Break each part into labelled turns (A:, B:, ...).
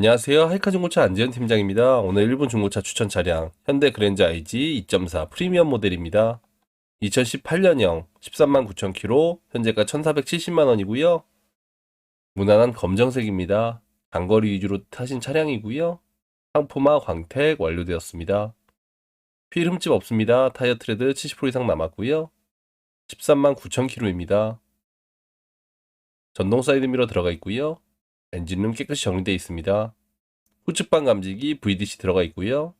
A: 안녕하세요. 하이카 중고차 안지현 팀장입니다. 오늘 일본 중고차 추천 차량 현대 그랜저 IG 2.4 프리미엄 모델입니다. 2018년형 13만 9천 킬로, 현재가 1,470만 원이고요. 무난한 검정색입니다. 장거리 위주로 타신 차량이고요. 상품화 광택 완료되었습니다. 휠 흠집 없습니다. 타이어 트레드 70% 이상 남았고요. 13만 9천 킬로입니다. 전동 사이드 미러 들어가 있고요. 엔진룸 깨끗이 정리되어 있습니다. 후측방 감지기 VDC 들어가 있고요.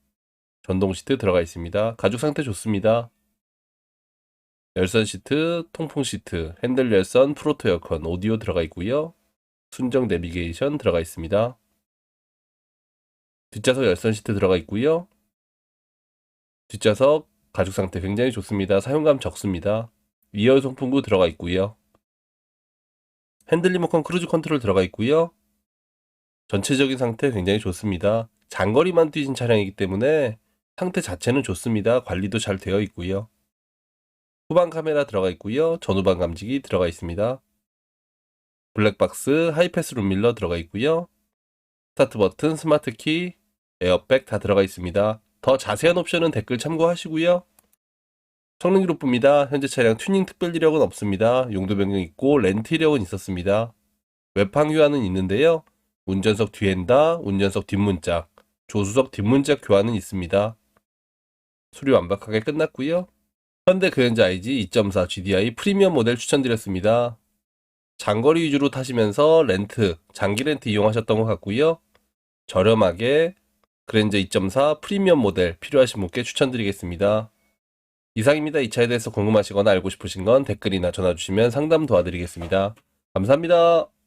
A: 전동 시트 들어가 있습니다. 가죽 상태 좋습니다. 열선 시트, 통풍 시트, 핸들 열선, 프로토 에어컨, 오디오 들어가 있고요. 순정 내비게이션 들어가 있습니다. 뒷좌석 열선 시트 들어가 있고요. 뒷좌석 가죽 상태 굉장히 좋습니다. 사용감 적습니다. 위어 송풍구 들어가 있고요. 핸들 리모컨 크루즈 컨트롤 들어가 있고요. 전체적인 상태 굉장히 좋습니다. 장거리만 뛰신 차량이기 때문에 상태 자체는 좋습니다. 관리도 잘 되어 있고요. 후방 카메라 들어가 있고요. 전후방 감지기 들어가 있습니다. 블랙박스, 하이패스 룸밀러 들어가 있고요. 스타트 버튼, 스마트 키, 에어백 다 들어가 있습니다. 더 자세한 옵션은 댓글 참고하시고요. 성능 기록부입니다. 현재 차량 튜닝 특별 이력은 없습니다. 용도 변경 있고 렌트 이력은 있었습니다. 외판 교환은 있는데요. 운전석 뒤엔다, 운전석 뒷문짝, 조수석 뒷문짝 교환은 있습니다. 수리 완벽하게 끝났고요. 현대 그랜저 IG 2.4 GDI 프리미엄 모델 추천드렸습니다. 장거리 위주로 타시면서 렌트, 장기 렌트 이용하셨던 것 같고요. 저렴하게 그랜저 2.4 프리미엄 모델 필요하신 분께 추천드리겠습니다. 이상입니다. 이 차에 대해서 궁금하시거나 알고 싶으신 건 댓글이나 전화 주시면 상담 도와드리겠습니다. 감사합니다.